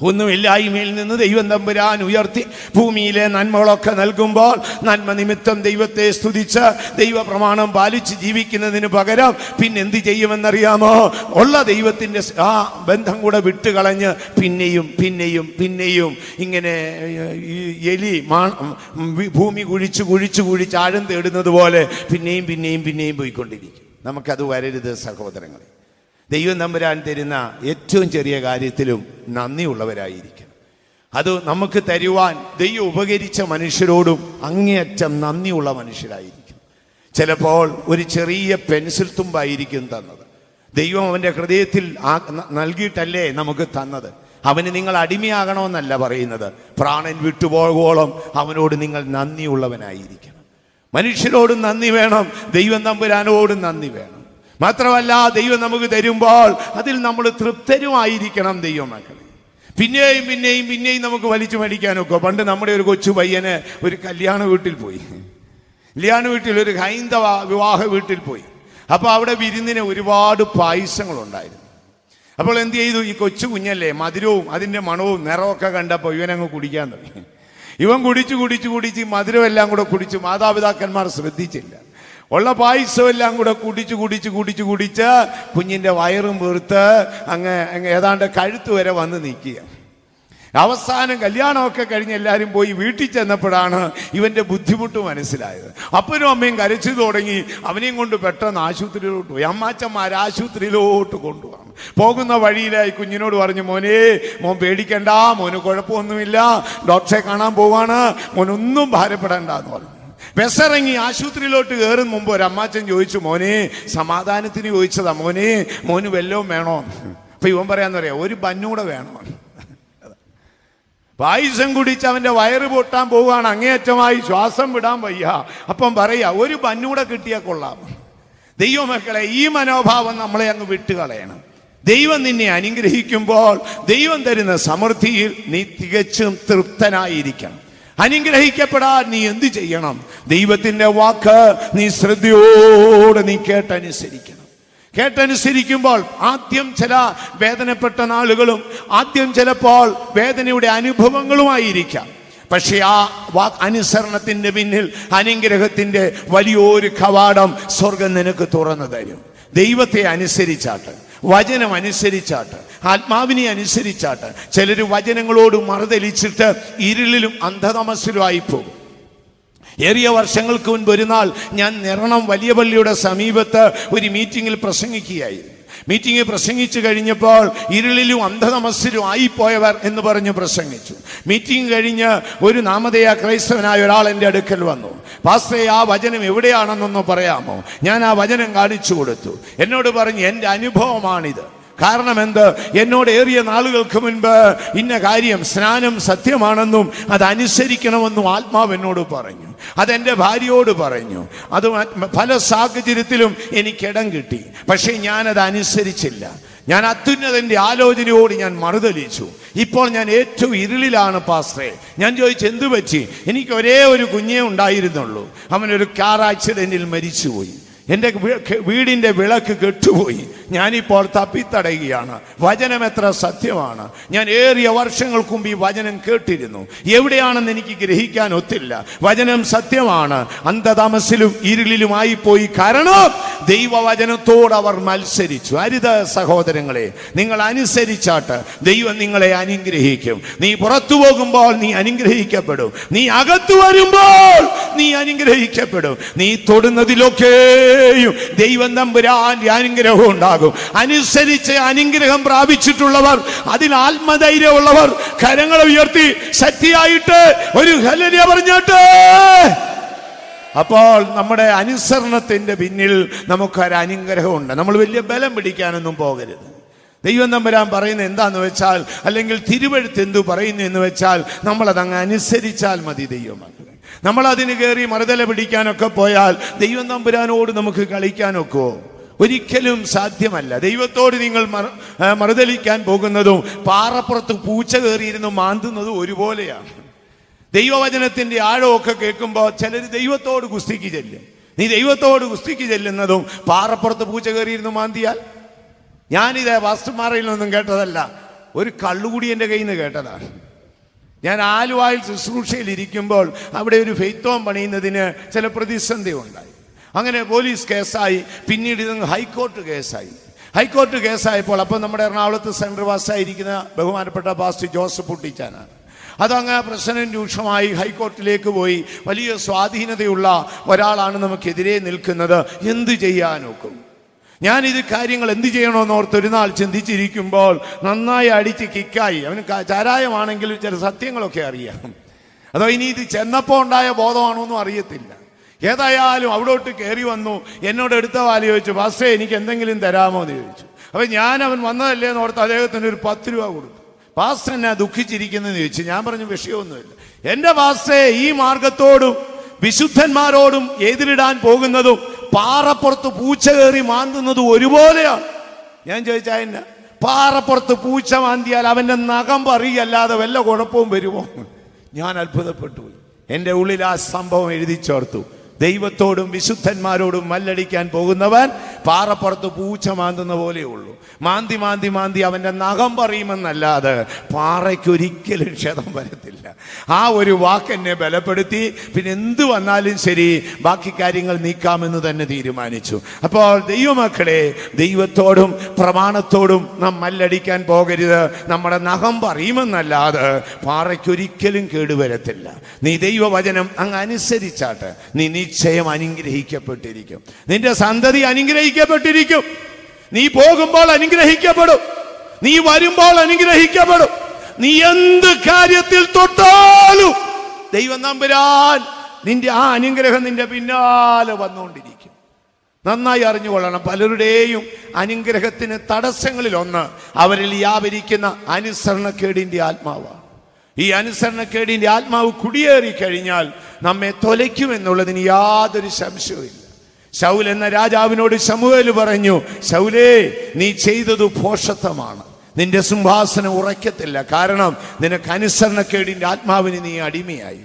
ഒന്നുമില്ലായ്മയിൽ നിന്ന് ദൈവം തമ്പുരാൻ ഉയർത്തി ഭൂമിയിലെ നന്മകളൊക്കെ നൽകുമ്പോൾ നന്മ നിമിത്തം ദൈവത്തെ സ്തുതിച്ച് ദൈവ പ്രമാണം പാലിച്ച് ജീവിക്കുന്നതിന് പകരം പിന്നെന്ത് ചെയ്യുമെന്നറിയാമോ? ഉള്ള ദൈവത്തിന്റെ ആ ബന്ധം കൂടെ വിട്ടുകളഞ്ഞ് പിന്നെയും പിന്നെയും പിന്നെയും ഇങ്ങനെ എലി മാ ഭൂമി കുഴിച്ച് കുഴിച്ച് കുഴിച്ച് ആഴം തേടുന്നത് പോലെ പിന്നെയും പിന്നെയും പിന്നെയും പോയിക്കൊണ്ടിരിക്കും. നമുക്കത് വരരുത് സഹോദരങ്ങളെ. ദൈവം നമ്പുരാൻ തരുന്ന ഏറ്റവും ചെറിയ കാര്യത്തിലും നന്ദിയുള്ളവരായിരിക്കണം. അത് നമുക്ക് തരുവാൻ ദൈവം ഉപകരിച്ച മനുഷ്യരോടും അങ്ങേയറ്റം നന്ദിയുള്ള മനുഷ്യരായിരിക്കും. ചിലപ്പോൾ ഒരു ചെറിയ പെൻസിൽ തുമ്പായിരിക്കും തന്നത്. ദൈവം അവന്റെ ഹൃദയത്തിൽ നൽകിയിട്ടല്ലേ നമുക്ക് തന്നത്. അവന് നിങ്ങൾ അടിമയാകണമെന്നല്ല പറയുന്നത്. പ്രാണൻ വിട്ടുപോകോളം അവനോട് നിങ്ങൾ നന്ദിയുള്ളവനായിരിക്കണം. മനുഷ്യരോടും നന്ദി വേണം. ദൈവം നമ്പുരാനോടും നന്ദി വേണം. മാത്രമല്ല ദൈവം നമുക്ക് തരുമ്പോൾ അതിൽ നമ്മൾ തൃപ്തരുമായിരിക്കണം ദൈവമക്കളെ. പിന്നെയും പിന്നെയും പിന്നെയും നമുക്ക് വലിച്ചു മേടിക്കാനൊക്കെ. പണ്ട് നമ്മുടെ ഒരു കൊച്ചു പയ്യന് ഒരു കല്യാണ വീട്ടിൽ പോയി. കല്യാണ വീട്ടിൽ ഒരു ഹൈന്ദവ വിവാഹ വീട്ടിൽ പോയി. അപ്പോൾ അവിടെ വിരുന്നിന് ഒരുപാട് പായസങ്ങളുണ്ടായിരുന്നു. അപ്പോൾ എന്ത് ചെയ്തു? ഈ കൊച്ചു കുഞ്ഞല്ലേ മധുരവും അതിന്റെ മണവും നിറമൊക്കെ കണ്ടപ്പോൾ ഇവനങ്ങ് കുടിക്കാൻ തുടങ്ങി. ഇവൻ കുടിച്ചു കുടിച്ചു കുടിച്ച് മധുരമെല്ലാം കൂടെ കുടിച്ചു മാതാപിതാക്കന്മാർ ശ്രദ്ധിച്ചില്ല. ഉള്ള പായസം എല്ലാം കൂടെ കുടിച്ച് കുടിച്ച് കുടിച്ച് കുടിച്ച് കുഞ്ഞിന്റെ വയറും വീർത്ത് അങ്ങ് ഏതാണ്ട് കഴുത്ത് വരെ വന്ന് നിൽക്കുക. അവസാനം കല്യാണമൊക്കെ കഴിഞ്ഞ് എല്ലാവരും പോയി വീട്ടിൽ ചെന്നപ്പോഴാണ് ഇവന്റെ ബുദ്ധിമുട്ട് മനസ്സിലായത്. അപ്പനും അമ്മയും കരച്ചു തുടങ്ങി. അവനെയും കൊണ്ട് പെട്ടെന്ന് ആശുപത്രിയിലോട്ട് പോയി. അമ്മാച്ചന്മാർ ആശുപത്രിയിലോട്ട് കൊണ്ടുപോകണം. പോകുന്ന വഴിയിലായി കുഞ്ഞിനോട് പറഞ്ഞു മോനെ മോൻ പേടിക്കണ്ട മോന് കുഴപ്പമൊന്നുമില്ല. ഡോക്ടറെ കാണാൻ പോവാണ്. മോനൊന്നും ഭാരപ്പെടേണ്ട എന്ന് പറഞ്ഞു. ബസ്സിറങ്ങി ആശുപത്രിയിലോട്ട് കയറും മുമ്പ് ഒരു അമ്മാച്ചൻ ചോദിച്ചു മോനെ സമാധാനത്തിന് ചോദിച്ചതാ മോനെ മോന് വല്ലതും വേണോ? അപ്പൊ ഇവൻ പറയാന്ന് പറയാ ഒരു ബന്നൂടെ വേണോ? പായസം കുടിച്ച് അവന്റെ വയറ് പൊട്ടാൻ പോവുകയാണ് അങ്ങേയറ്റമായി ശ്വാസം വിടാൻ വയ്യ. അപ്പം പറയാ ഒരു ബന്നൂടെ കിട്ടിയാൽ കൊള്ളാം. ദൈവമക്കളെ ഈ മനോഭാവം നമ്മളെ അങ്ങ് വിട്ടുകളയണം. ദൈവം നിന്നെ അനുഗ്രഹിക്കുമ്പോൾ ദൈവം തരുന്ന സമൃദ്ധിയിൽ നീ തികച്ചും തൃപ്തനായിരിക്കണം. അനുഗ്രഹിക്കപ്പെടാൻ നീ എന്ത് ചെയ്യണം? ദൈവത്തിന്റെ വാക്ക് നീ ശ്രദ്ധയോടെ നീ കേട്ടനുസരിക്കണം. കേട്ടനുസരിക്കുമ്പോൾ ആദ്യം ചില വേദനപ്പെട്ട നാളുകളും ആദ്യം ചിലപ്പോൾ വേദനയുടെ അനുഭവങ്ങളുമായിരിക്കാം. പക്ഷേ ആ വാ അനുസരണത്തിന്റെ പിന്നിൽ അനുഗ്രഹത്തിന്റെ വലിയൊരു കവാടം സ്വർഗം നിനക്ക് തുറന്നു തരും. ദൈവത്തെ അനുസരിച്ചാട്ട്. വചനം അനുസരിച്ചാട്ട് ആത്മാവിനെ അനുസരിച്ചാട്ട് ചിലർ വചനങ്ങളോട് മറുതലിച്ചിട്ട് ഇരുളിലും അന്ധതമസിലും ആയിപ്പോകും ഏറിയ വർഷങ്ങൾക്ക് മുൻപ് ഒരു നാൾ ഞാൻ നിരണം വലിയ പള്ളിയുടെ സമീപത്ത് ഒരു മീറ്റിങ്ങിൽ പ്രസംഗിക്കുകയായിരുന്നു. മീറ്റിംഗ് പ്രസംഗിച്ചു കഴിഞ്ഞപ്പോൾ ഇരുളിലും അന്ധതമസ്സിലും ആയിപ്പോയവർ എന്ന് പറഞ്ഞ് പ്രസംഗിച്ചു. മീറ്റിംഗ് കഴിഞ്ഞ് ഒരു നാമതയ ക്രൈസ്തവനായ ഒരാൾ എന്റെ അടുക്കൽ വന്നു. പാസ്റ്റേ ആ വചനം എവിടെയാണെന്നൊന്ന് പറയാമോ? ഞാൻ ആ വചനം കാണിച്ചു കൊടുത്തു. എന്നോട് പറഞ്ഞു എന്റെ അനുഭവമാണിത്. കാരണം എന്ത് എന്നോട് ഏറിയ നാളുകൾക്ക് മുൻപ് ഇന്ന കാര്യം സ്നാനം സത്യമാണെന്നും അത് അനുസരിക്കണമെന്നും ആത്മാവ് എന്നോട് പറഞ്ഞു. അതെന്റെ ഭാര്യയോട് പറഞ്ഞു. അത് പല സാഹചര്യത്തിലും എനിക്കിടം കിട്ടി. പക്ഷേ ഞാനത് അനുസരിച്ചില്ല. ഞാൻ അത്യുന്നതന്റെ ആലോചനയോട് ഞാൻ മറുതലിച്ചു. ഇപ്പോൾ ഞാൻ ഏറ്റവും ഇരുളിലാണ് പാസ്ത്രേ ഞാൻ ചോദിച്ചു എന്തു പറ്റി? എനിക്ക് ഒരേ ഒരു കുഞ്ഞേ ഉണ്ടായിരുന്നുള്ളൂ. അവനൊരു കാർ ആക്സിഡന്റിൽ മരിച്ചുപോയി. എന്റെ വീടിന്റെ വിളക്ക് കെട്ടുപോയി. ഞാനിപ്പോൾ തപ്പിത്തടയുകയാണ്. വചനം എത്ര സത്യമാണ്. ഞാൻ ഏറിയ വർഷങ്ങൾക്ക് ഈ വചനം കേട്ടിരുന്നു. എവിടെയാണെന്ന് എനിക്ക് ഗ്രഹിക്കാൻ ഒത്തില്ല. വചനം സത്യമാണ്. അന്ധതാമസിലും ഇരുളിലുമായി പോയി കാരണം ദൈവവചനത്തോട് അവർ മത്സരിച്ചു. അരുത് സഹോദരങ്ങളെ നിങ്ങൾ അനുസരിച്ചാട്ട് ദൈവം നിങ്ങളെ അനുഗ്രഹിക്കും. നീ പുറത്തു പോകുമ്പോൾ നീ അനുഗ്രഹിക്കപ്പെടും. നീ അകത്തു വരുമ്പോൾ നീ അനുഗ്രഹിക്കപ്പെടും. നീ തൊടുന്നതിലൊക്കെയും ദൈവം തമ്പുരാന്റെ അനുഗ്രഹം ഉണ്ടാകും. അനുസരിച്ച് അനുഗ്രഹം പ്രാപിച്ചിട്ടുള്ളവർ അതിൽ ആത്മധൈര്യമുള്ളവർ കരങ്ങൾ ഉയർത്തി ശക്തിയായിട്ട് ഒരു ഹലരിയ പറഞ്ഞിട്ട്. അപ്പോൾ നമ്മുടെ അനുസരണത്തിന്റെ പിന്നിൽ നമുക്കൊരു അനുഗ്രഹമുണ്ട് നമ്മൾ വലിയ ബലം പിടിക്കാനൊന്നും പോകരുത്. ദൈവം തമ്പുരാൻ പറയുന്നത് എന്താന്ന് വെച്ചാൽ അല്ലെങ്കിൽ തിരുവഴുത്ത് എന്തു പറയുന്നു എന്ന് വെച്ചാൽ നമ്മളത് അങ്ങ് അനുസരിച്ചാൽ മതി ദൈവമക്കളെ നമ്മൾ അതിന് കയറി മറുതല പിടിക്കാനൊക്കെ പോയാൽ ദൈവം തമ്പുരാനോട് നമുക്ക് കളിക്കാനൊക്കെയോ ഒരിക്കലും സാധ്യമല്ല. ദൈവത്തോട് നിങ്ങൾ മറ- മറുതലിക്കാൻ പോകുന്നതും പാറപ്പുറത്ത് പൂച്ച കയറിയിരുന്ന് മാന്തുന്നതും ഒരുപോലെയാണ്. ദൈവവചനത്തിന്റെ ആഴമൊക്കെ കേൾക്കുമ്പോൾ ചിലർ ദൈവത്തോട് കുസ്തിക്ക് ചെല്ലും. നീ ദൈവത്തോട് കുസ്തിക്ക് ചെല്ലുന്നതും പാറപ്പുറത്ത് പൂച്ച കയറിയിരുന്ന് മാന്തിയാൽ? ഞാനിത് വാസ്തുമാറയിൽ നിന്നും കേട്ടതല്ല ഒരു കള്ളുകൂടി എന്റെ കയ്യിൽ നിന്ന് കേട്ടതാണ്. ഞാൻ ആലുവായിൽ ശുശ്രൂഷയിൽ ഇരിക്കുമ്പോൾ അവിടെ ഒരു ഫെയ്ത്തോം പണിയുന്നതിന് ചില പ്രതിസന്ധി ഉണ്ടായി. അങ്ങനെ പോലീസ് കേസായി. പിന്നീട് ഇത് ഹൈക്കോർട്ട് കേസായി. ഹൈക്കോർട്ട് കേസായപ്പോൾ അപ്പോൾ നമ്മുടെ എറണാകുളത്ത് സെൻട്രൽ വാസായിരിക്കുന്ന ബഹുമാനപ്പെട്ട പാസ്റ്റ് ജോസഫ് പുട്ടിച്ചാനാണ് അതങ്ങ് പ്രശ്നം രൂക്ഷമായി ഹൈക്കോർട്ടിലേക്ക് പോയി. വലിയ സ്വാധീനതയുള്ള ഒരാളാണ് നമുക്കെതിരെ നിൽക്കുന്നത്. എന്ത് ചെയ്യാനൊക്കും ഞാൻ ഇത് കാര്യങ്ങൾ എന്ത് ചെയ്യണമെന്ന് ഓർത്ത് ഒരു നാൾ ചിന്തിച്ചിരിക്കുമ്പോൾ നന്നായി അടിച്ച് കിക്കായി. അവന് ചാരായമാണെങ്കിലും ചില സത്യങ്ങളൊക്കെ അറിയാം. അതോ ഇനി ഇത് ചെന്നപ്പോൾ ഉണ്ടായ ബോധമാണോ എന്നും അറിയത്തില്ല. ഏതായാലും അവിടോട്ട് കയറി വന്നു. എന്നോട് എടുത്ത വാൽ ചോദിച്ചു ബസ്സേ എനിക്ക് എന്തെങ്കിലും തരാമോ? എന്ന് ചോദിച്ചു. അപ്പൊ ഞാൻ അവൻ വന്നതല്ലേ എന്ന് ഓർത്ത് അദ്ദേഹത്തിന് ഒരു പത്ത് രൂപ കൊടുത്തു. പാസ്റ്റർ എന്നെ ദുഃഖിച്ചിരിക്കുന്നതെന്ന് ചോദിച്ചു. ഞാൻ പറഞ്ഞു വിഷയമൊന്നുമില്ല. എന്റെ പാസ്റ്റേ ഈ മാർഗത്തോടും വിശുദ്ധന്മാരോടും എതിരിടാൻ പോകുന്നതും പാറപ്പുറത്ത് പൂച്ച കയറി മാന്തുന്നത് ഒരുപോലെയാണ്. ഞാൻ ചോദിച്ചാ എന്നെ പാറപ്പുറത്ത് പൂച്ച മാന്തിയാൽ അവന്റെ നഖം പറയല്ലാതെ വല്ല കുഴപ്പവും വരുമോ? ഞാൻ അത്ഭുതപ്പെട്ടു എന്റെ ഉള്ളിൽ ആ സംഭവം എഴുതി ചേർത്തു. ദൈവത്തോടും വിശുദ്ധന്മാരോടും മല്ലടിക്കാൻ പോകുന്നവൻ പാറപ്പുറത്ത് പൂച്ച മാന്തുന്ന പോലെയുള്ളൂ മാന്തി മാന്തി മാന്തി അവന്റെ നഖം പറയുമെന്നല്ലാതെ പാറയ്ക്കൊരിക്കലും ക്ഷതം വരത്തില്ല. ആ ഒരു വാക്കെന്നെ ബലപ്പെടുത്തി. പിന്നെ എന്ത് വന്നാലും ശരി ബാക്കി കാര്യങ്ങൾ നീക്കാമെന്ന് തന്നെ തീരുമാനിച്ചു. അപ്പോൾ ദൈവമക്കളെ ദൈവത്തോടും പ്രമാണത്തോടും നാം മല്ലടിക്കാൻ പോകരുത്. നമ്മുടെ നഖം പറയുമെന്നല്ലാതെ പാറയ്ക്കൊരിക്കലും കേടുവരത്തില്ല. നീ ദൈവവചനം അങ്ങ് അനുസരിച്ചാട്ട്. നീ നിശ്ചയം അനുഗ്രഹിക്കപ്പെട്ടിരിക്കും. നിന്റെ സന്തതി അനുഗ്രഹിക്കപ്പെട്ടിരിക്കും. നീ പോകുമ്പോൾ അനുഗ്രഹിക്കപ്പെടും. നീ വരുമ്പോൾ അനുഗ്രഹിക്കപ്പെടും. നീ എന്ത് കാര്യത്തിൽ തൊട്ടാലും ദൈവം നമ്പുരാൻ നിന്റെ ആ അനുഗ്രഹം നിന്റെ പിന്നാലെ വന്നുകൊണ്ടിരിക്കും. നന്നായി അറിഞ്ഞുകൊള്ളണം. പലരുടെയും അനുഗ്രഹത്തിന് തടസ്സങ്ങളിൽ ഒന്ന് അവരിൽ വ്യാപരിക്കുന്ന അനുസരണക്കേടിന്റെ ആത്മാവാണ്. ഈ അനുസരണക്കേടിന്റെ ആത്മാവ് കുടിയേറി കഴിഞ്ഞാൽ നമ്മെ തൊലയ്ക്കുമെന്നുള്ളതിന് യാതൊരു സംശയവുമില്ല. ശൗൽ എന്ന രാജാവിനോട് ശമുവേൽ പറഞ്ഞു ശൗലേ നീ ചെയ്തത് ഭോഷത്വമാണ് നിന്റെ സിംഹാസനം ഉറയ്ക്കത്തില്ല. കാരണം നിനക്ക് അനുസരണക്കേടിന്റെ ആത്മാവിന് നീ അടിമയായി.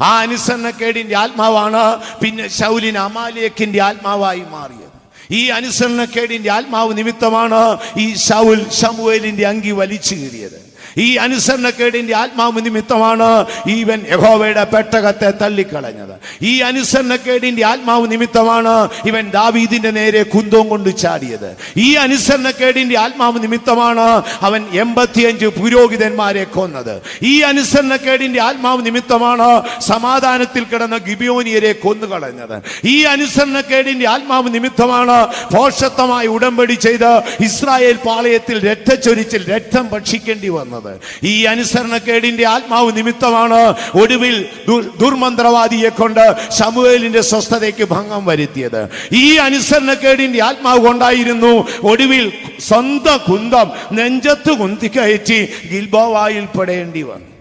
ആ അനുസരണക്കേടിന്റെ ആത്മാവാണ് പിന്നെ ശൗലിന് അമാലിയക്കിന്റെ ആത്മാവായി മാറിയത്. ഈ അനുസരണക്കേടിന്റെ ആത്മാവ് നിമിത്തമാണ് ഈ ശൗൽ ശമുവേലിന്റെ അങ്കി വലിച്ചു കീറിയത്. ഈ അനുസരണക്കേടിന്റെ ആത്മാവ് നിമിത്തമാണ് ഈവൻ യഹോവയുടെ പെട്ടകത്തെ തള്ളിക്കളഞ്ഞത്. ഈ അനുസരണക്കേടിന്റെ ആത്മാവ് നിമിത്തമാണ് ഇവൻ ദാവീദിന്റെ നേരെ കുന്തവും കൊണ്ട് ചാടിയത്. ഈ അനുസരണക്കേടിന്റെ ആത്മാവ് നിമിത്തമാണ് അവൻ എൺപത്തിയഞ്ച് പുരോഹിതന്മാരെ കൊന്നത്. ഈ അനുസരണക്കേടിന്റെ ആത്മാവ് നിമിത്തമാണ് സമാധാനത്തിൽ കിടന്ന ഗിബിയോനിയരെ കൊന്നുകളഞ്ഞത്. ഈ അനുസരണക്കേടിന്റെ ആത്മാവ് നിമിത്തമാണ് ഭോഷത്വമായി ഉടമ്പടി ചെയ്ത് ഇസ്രായേൽ പാളയത്തിൽ രക്തച്ചൊരിച്ചിൽ രക്തം ഭക്ഷിക്കേണ്ടി വന്നത്. ഈ അനുസരണക്കേടിന്റെ ആത്മാവ് നിമിത്തമാണ് ഒടുവിൽ ദുർ- ദുർമന്ത്രവാദിയെ കൊണ്ട് ശമുവേലിന്റെ സ്വസ്ഥതയ്ക്ക് ഭംഗം വരുത്തിയത്. ഈ അനുസരണക്കേടിന്റെ ആത്മാവ് കൊണ്ടായിരുന്നു ഒടുവിൽ സ്വന്തം കുന്തം നെഞ്ചത്ത് കുന്തിക്കയറ്റി ഗിൽബോവായിൽ പെടേണ്ടി വന്നു.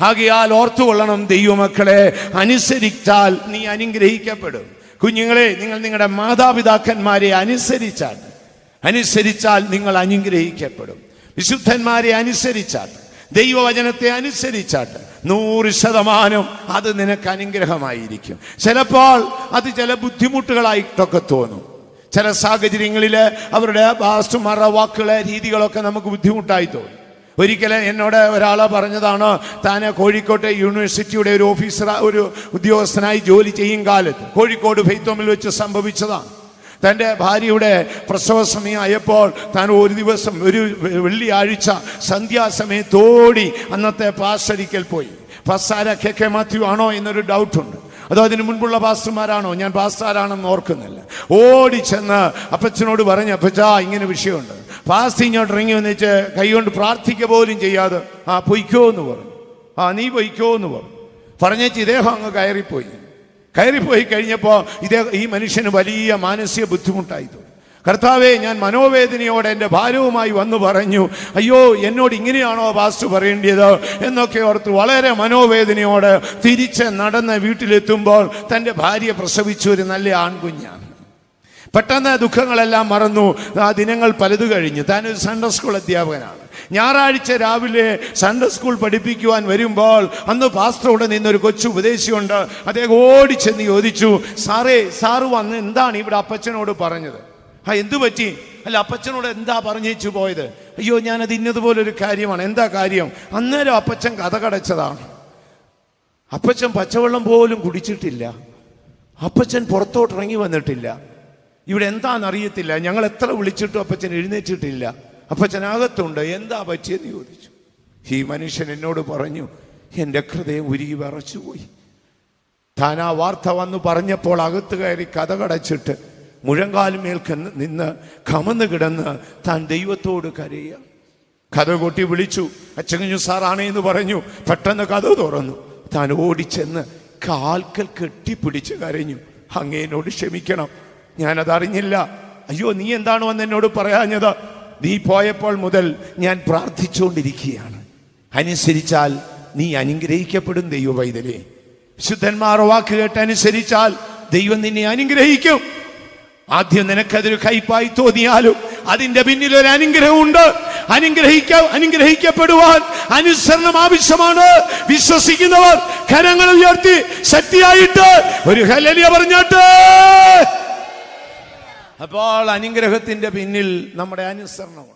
ആകയാൽ ഓർത്തുകൊള്ളണം ദൈവമക്കളെ അനുസരിച്ചാൽ നീ അനുഗ്രഹിക്കപ്പെടും. കുഞ്ഞുങ്ങളെ നിങ്ങൾ നിങ്ങളുടെ മാതാപിതാക്കന്മാരെ അനുസരിച്ചാൽ അനുസരിച്ചാൽ നിങ്ങൾ അനുഗ്രഹിക്കപ്പെടും. വിശുദ്ധന്മാരെ അനുസരിച്ചാട്ട് ദൈവവചനത്തെ അനുസരിച്ചാട്ട് നൂറ് ശതമാനം അത് നിനക്ക് അനുഗ്രഹമായിരിക്കും. ചിലപ്പോൾ അത് ചില ബുദ്ധിമുട്ടുകളായിട്ടൊക്കെ തോന്നും. ചില സാഹചര്യങ്ങളിൽ അവരുടെ പാസ്റ്റർമാരുടെ വാക്കുകളെ രീതികളൊക്കെ നമുക്ക് ബുദ്ധിമുട്ടായി തോന്നും. ഒരിക്കലും എന്നോട് ഒരാൾ പറഞ്ഞതാണ് താൻ കോഴിക്കോട്ടെ യൂണിവേഴ്സിറ്റിയുടെ ഒരു ഓഫീസർ ഒരു ഉദ്യോഗസ്ഥനായി ജോലി ചെയ്യും കാലത്ത്. കോഴിക്കോട് ഫെയ്ത്തോമിൽ വെച്ച് സംഭവിച്ചതാണ്. തന്റെ ഭാര്യയുടെ പ്രസവ സമയമായപ്പോൾ താൻ ഒരു ദിവസം ഒരു വെള്ളിയാഴ്ച സന്ധ്യാസമയത്തോടി അന്നത്തെ പാസ്റ്ററിക്കൽ പോയി. പാസ്റ്റാര കെ കെ മാത്യു ആണോ എന്നൊരു ഡൗട്ടുണ്ട്. അതോ അതിന് മുൻപുള്ള പാസ്റ്റർമാരാണോ? ഞാൻ പാസ്റ്റാരാണെന്ന് ഓർക്കുന്നില്ല. ഓടി ചെന്ന് അപ്പച്ചനോട് പറഞ്ഞു അപ്പച്ചാ ഇങ്ങനെ വിഷയമുണ്ട്. പാസ്റ്റ് ഇങ്ങോട്ട് ഇറങ്ങി വന്നിച്ച് കൈകൊണ്ട് പ്രാർത്ഥിക്കുക പോലും ചെയ്യാതെ ആ പൊയ്ക്കോ എന്ന് പറഞ്ഞു. ആ നീ പൊയ്ക്കോ എന്ന് പറഞ്ഞു. പറഞ്ഞേച്ച് ഇദ്ദേഹം അങ്ങ് കയറിപ്പോയി. കയറിപ്പോയി കഴിഞ്ഞപ്പോൾ ഇതേ ഈ മനുഷ്യന് വലിയ മാനസിക ബുദ്ധിമുട്ടായി തോന്നി കർത്താവെ ഞാൻ മനോവേദനയോടെ എന്റെ ഭാരവുമായി വന്നു പറഞ്ഞു അയ്യോ എന്നോട് ഇങ്ങനെയാണോ വാസ്തു പറയേണ്ടത് എന്നൊക്കെ ഓർത്ത് വളരെ മനോവേദനയോടെ തിരിച്ച് നടന്ന് വീട്ടിലെത്തുമ്പോൾ തന്റെ ഭാര്യ പ്രസവിച്ചു ഒരു നല്ല ആൺകുഞ്ഞാണ്. പെട്ടെന്ന് ദുഃഖങ്ങളെല്ലാം മറന്നു. ആ ദിനങ്ങൾ പലത് കഴിഞ്ഞു. താനൊരു സൺഡേ സ്കൂൾ അധ്യാപകനാണ്. ഞായറാഴ്ച രാവിലെ സൺഡേ സ്കൂൾ പഠിപ്പിക്കുവാൻ വരുമ്പോൾ അന്ന് പാസ്റ്ററോട് നിന്നൊരു കൊച്ചു ഉപദേശിയുണ്ട്. അദ്ദേഹം ഓടിച്ചെന്ന് ചോദിച്ചു സാറേ സാറ് വന്ന് എന്താണ് ഇവിടെ അപ്പച്ചനോട് പറഞ്ഞത്? ആ എന്തു പറ്റി? അല്ല അപ്പച്ചനോട് എന്താ പറഞ്ഞേച്ചു പോയത്? അയ്യോ ഞാനത് ഇന്നതുപോലൊരു കാര്യമാണ്. എന്താ കാര്യം? അന്നേരം അപ്പച്ചൻ കഥ കടച്ചതാണ്. അപ്പച്ചൻ പച്ചവെള്ളം പോലും കുടിച്ചിട്ടില്ല. അപ്പച്ചൻ പുറത്തോട്ട് ഇറങ്ങി വന്നിട്ടില്ല. ഇവിടെ എന്താണെന്ന് അറിയത്തില്ല ഞങ്ങൾ എത്ര വിളിച്ചിട്ടും അപ്പച്ചൻ എഴുന്നേറ്റിട്ടില്ല. അപ്പച്ചൻ അകത്തുണ്ട് എന്താ പറ്റിയെന്ന് ചോദിച്ചു. ഈ മനുഷ്യൻ എന്നോട് പറഞ്ഞു എന്റെ ഹൃദയം ഉരുകി വിറച്ചുപോയി. താൻ ആ വാർത്ത വന്ന് പറഞ്ഞപ്പോൾ അകത്ത് കയറി കഥ കടച്ചിട്ട് മുഴങ്കാലുമേൽ നിന്ന് കമന്ന് കിടന്ന് താൻ ദൈവത്തോട് കരയുക. കഥ കൊട്ടി വിളിച്ചു. അച്ചങ്ങു സാറാണേ എന്ന് പറഞ്ഞു. പെട്ടെന്ന് കഥ തുറന്നു. താൻ ഓടിച്ചെന്ന് കാൽക്കൽ കെട്ടിപ്പിടിച്ച് കരഞ്ഞു. അങ്ങേനോട് ക്ഷമിക്കണം. ഞാനതറിഞ്ഞില്ല. അയ്യോ നീ എന്താണോ വന്ന് എന്നോട് പറയാഞ്ഞത്? നീ പോയപ്പോൾ മുതൽ ഞാൻ പ്രാർത്ഥിച്ചുകൊണ്ടിരിക്കുകയാണ്. അനുസരിച്ചാൽ നീ അനുഗ്രഹിക്കപ്പെടും ദൈവ വൈതലേ വിശുദ്ധന്മാർ വാക്ക് കേട്ട് അനുസരിച്ചാൽ ദൈവം നിന്നെ അനുഗ്രഹിക്കും. ആദ്യം നിനക്കതൊരു കൈപ്പായി തോന്നിയാലും അതിന്റെ പിന്നിൽ ഒരു അനുഗ്രഹമുണ്ട്. അനുഗ്രഹിക്ക അനുഗ്രഹിക്കപ്പെടുവാൻ അനുസരണം ആവശ്യമാണ്. വിശ്വസിക്കുന്നവർ കരങ്ങൾ ഉയർത്തി ശക്തിയായിട്ട് ഒരു ഹലലിയ പറഞ്ഞാട്ട്. അപ്പോൾ അനുഗ്രഹത്തിന്റെ പിന്നിൽ നമ്മുടെ അനുസരണമുണ്ട്